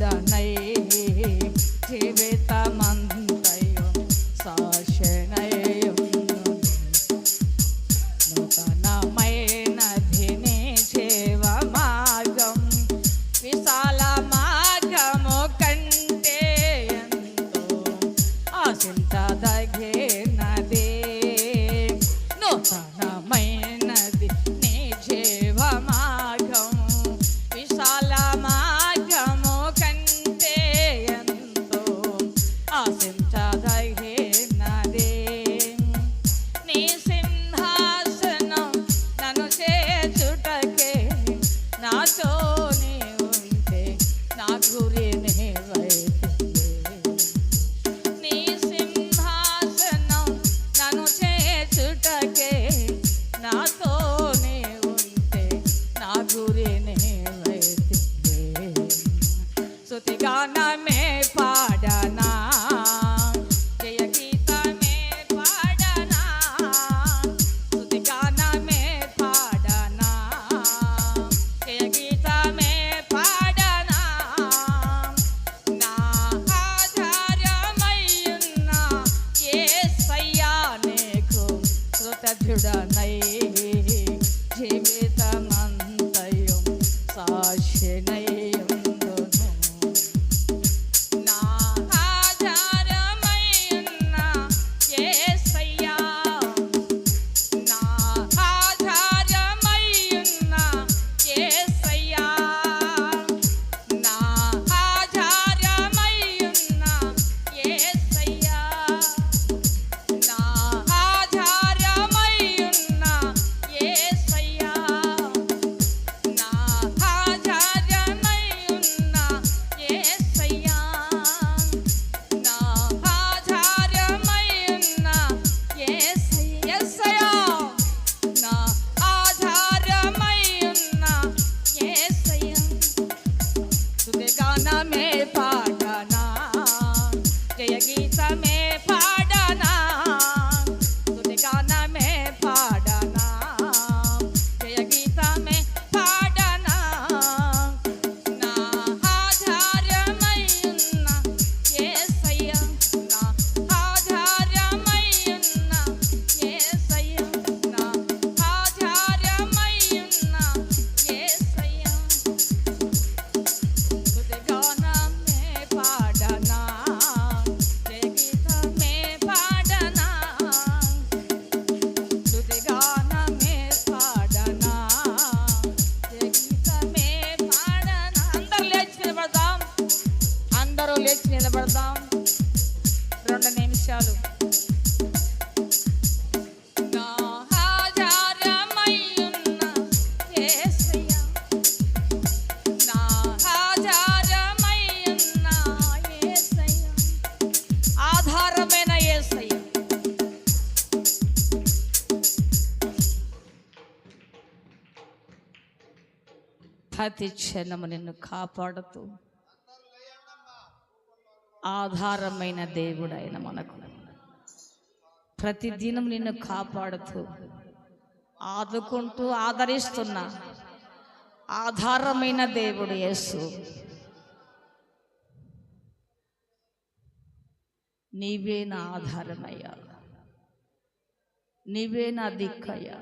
సాధనై జీవితమంతయు శాసనయు నూతనమైనది నీ జీవ మార్గం విశాల మార్గము కంటే ఎంతో ఆశించదగినది నూతన i'm sudanai ప్రతి క్షణము నిన్ను కాపాడుతూ ఆధారమైన దేవుడైన మనకు. ప్రతిదినం నిన్ను కాపాడుతూ ఆదుకుంటూ ఆదరిస్తున్న ఆధారమైన దేవుడు యేసు. నీవే నా ఆధారమయ్యా. నీవే నా దిక్కయ్యా.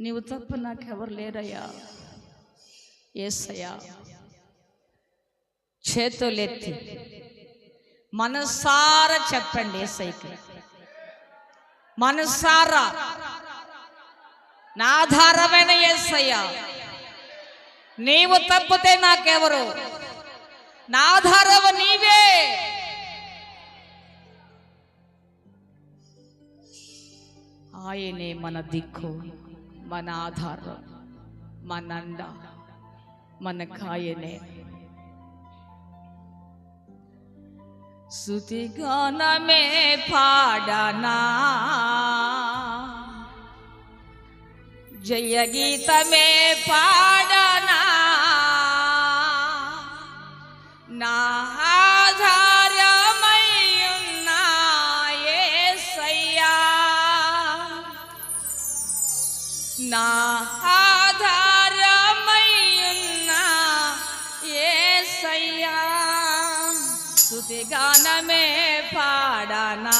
నీవు తప్ప నాకెవరు లేరయ్యా. ఏసయ్యా చేతులెత్తి మనసారా చెప్పండి ఏసైకి మనసారా నా ఆధారమైన ఏసయ్యా నీవు తప్పితే నాకెవరు నా ఆధారము నీవే ఆయనే మన దిక్కు మన ఆధారం మన అండ మన కాయనే శృతిగానమే పాడనా జయ గీతమే పాడనా నా ఆధారమయ్యున్న యేసయ్యా నా ఆధారమయ్యున్న యేసయ్యా స్తుతిగానమే పాడనా?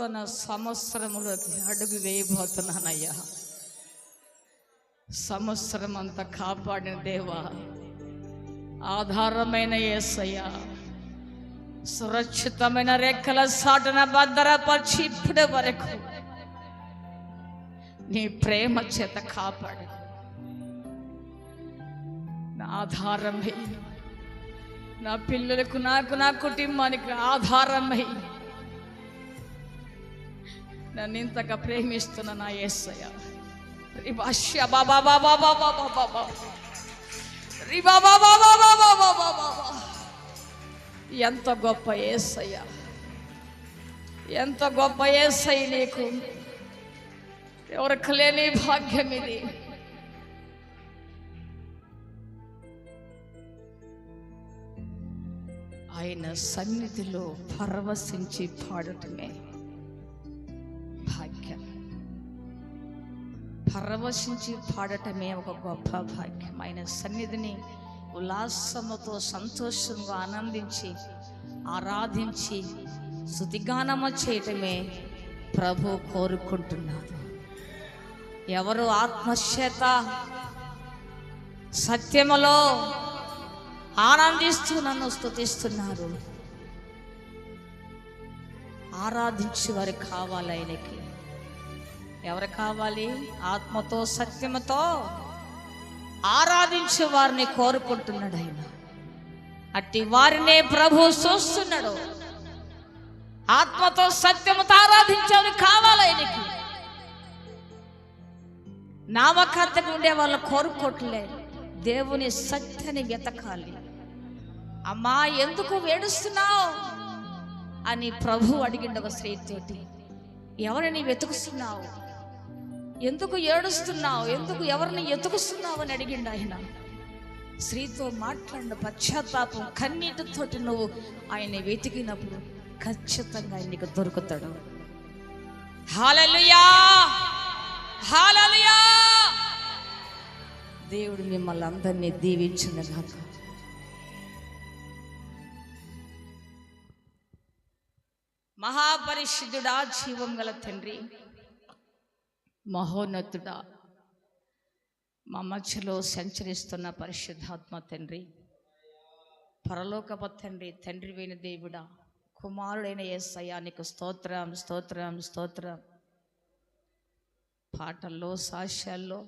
నూతన సంవత్సరములోకి అడుగు వేయబోతున్నానయ్యా. సంవత్సరం అంతా కాపాడిన దేవా ఆధారమైన ఏసయ్యా సురక్షితమైన రెక్కల సాటన భద్రపరిచి ఇప్పటి వరకు నీ ప్రేమ చేత కాపాడు. నా ఆధారమై నా పిల్లలకు నాకు నా కుటుంబానికి ఆధారమై నన్ను ఇంతగా ప్రేమిస్తున్న నా యేసయ్య రిబాష్య బాబా బాబా బాబా బాబా బాబా రిబా బాబా బాబా బాబా బాబా ఎంత గొప్ప ఏసయ్య ఎంత గొప్ప ఏసయ్య నీకు ఎవరికి లేని భాగ్యం ఇది ఆయన సన్నిధిలో పరవశించి పాడటమే భాగ్యం. పరవశించి పాడటమే ఒక గొప్ప భాగ్యం. ఆయన సన్నిధిని ఉల్లాసముతో సంతోషంగా ఆనందించి ఆరాధించి శుతిగానము చేయటమే ప్రభు కోరుకుంటున్నాడు. ఎవరు ఆత్మచేత సత్యములో ఆనందిస్తూ నన్ను స్థుతిస్తున్నారు? ఆరాధించి వారు కావాలి ఆయనకి. ఎవరు కావాలి? ఆత్మతో సత్యముతో ఆరాధించే వారిని కోరుకుంటున్నాడు ఆయన. అట్టి వారినే ప్రభు చూస్తున్నాడు. ఆత్మతో సత్యముతో ఆరాధించేవారు కావాలి ఆయనకి. నామకర్తగా ఉండే వాళ్ళు కోరుకోవట్లే దేవుని సత్యని వెతకాలి. అమ్మా ఎందుకు వేడుస్తున్నావు? అని ప్రభు అడిగిండు ఒక స్త్రీతోటి. ఎవరిని వెతుకుస్తున్నావు? ఎందుకు ఏడుస్తున్నావు? ఎందుకు ఎవరిని ఎతుకుస్తున్నావు అని అడిగిండు ఆయన. స్త్రీతో మాట్లాడిన పశ్చాత్తాపం కన్నీటితోటి నువ్వు ఆయన వెతికినప్పుడు ఖచ్చితంగా ఆయన నీకు దొరుకుతాడు. హాలలుయా! హాలలుయా! దేవుడు మిమ్మల్ని అందరినీ దీవించిన పరిశుద్ధుడా జీవం గల తండ్రి. మహోన్నతుడా మా మధ్యలో సంచరిస్తున్న పరిశుద్ధాత్మ తండ్రి. పరలోకప తండ్రి తండ్రి అయిన దేవుడా కుమారుడైన యేసయ్యా నీకు స్తోత్రం స్తోత్రం స్తోత్రం. పాటల్లో సాక్ష్యాల్లో